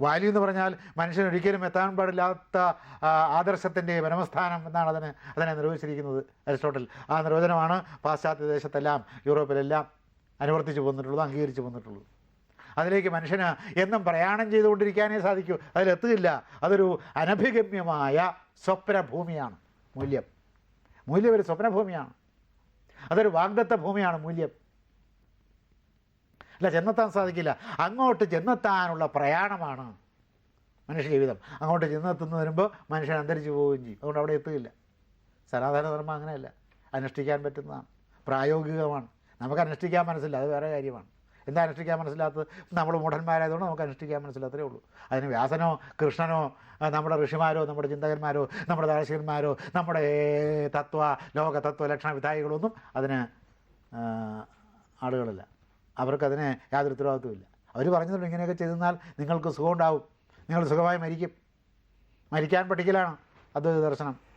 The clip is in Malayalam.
വാല്യൂ എന്ന് പറഞ്ഞാൽ മനുഷ്യൻ ഒരിക്കലും എത്താൻ പാടില്ലാത്ത ആദർശത്തിന്റെ പരമസ്ഥാനം എന്നാണ് അതിനെ അതിനെ നിർവചിച്ചിരിക്കുന്നത് അരിസ്റ്റോട്ടൽ. ആ നിർവചനമാണ് പാശ്ചാത്യ ദേശത്തെല്ലാം യൂറോപ്പിലെല്ലാം അനുവർത്തിച്ചു പോന്നിട്ടുള്ളത് അംഗീകരിച്ചു പോന്നിട്ടുള്ളത്. അതിലേക്ക് മനുഷ്യന് എന്നും പ്രയാണം ചെയ്തുകൊണ്ടിരിക്കാനേ സാധിക്കൂ. അതിലെത്തുകയില്ല. അതൊരു അനഭിഗമ്യമായ സ്വപ്നഭൂമിയാണ് മൂല്യം. മൂല്യം ഒരു സ്വപ്നഭൂമിയാണ്. അതൊരു വാഗ്ദത്ത ഭൂമിയാണ് മൂല്യം. അല്ല ചെന്നെത്താൻ സാധിക്കില്ല. അങ്ങോട്ട് ചെന്നെത്താനുള്ള പ്രയാണമാണ് മനുഷ്യ ജീവിതം. അങ്ങോട്ട് ചെന്നെത്തുന്ന വരുമ്പോൾ മനുഷ്യൻ അന്തരിച്ചു പോവുകയും ചെയ്യും. അതുകൊണ്ട് അവിടെ എത്തുകയില്ല. സനാതന ധർമ്മം അങ്ങനെയല്ല. അനുഷ്ഠിക്കാൻ പറ്റുന്നതാണ്. പ്രായോഗികമാണ്. നമുക്ക് അനുഷ്ഠിക്കാൻ മനസ്സില്ല അത് വേറെ കാര്യമാണ്. എന്താ അനുഷ്ഠിക്കാൻ മനസ്സിലാത്തത്? നമ്മൾ മൂഢന്മാരായതുകൊണ്ട് നമുക്ക് അനുഷ്ഠിക്കാൻ മനസ്സിലത്രേ ഉള്ളൂ. അതിന് വ്യാസനോ കൃഷ്ണനോ നമ്മുടെ ഋഷിമാരോ നമ്മുടെ ചിന്തകന്മാരോ നമ്മുടെ ദാർശനികന്മാരോ നമ്മുടെ തത്വ ലോക തത്വ ലക്ഷണ വിധായികളൊന്നും അതിന് ആളുകളില്ല. അവർക്കതിന് യാതൊരു ഉത്തരവാദിത്വമില്ല അവർ പറഞ്ഞിട്ടുണ്ട് ഇങ്ങനെയൊക്കെ ചെയ്തെന്നാൽ നിങ്ങൾക്ക് സുഖമുണ്ടാവും. നിങ്ങൾ സുഖമായി മരിക്കും. മരിക്കാൻ പഠിക്കലാണ് അദ്വൈത ദർശനം.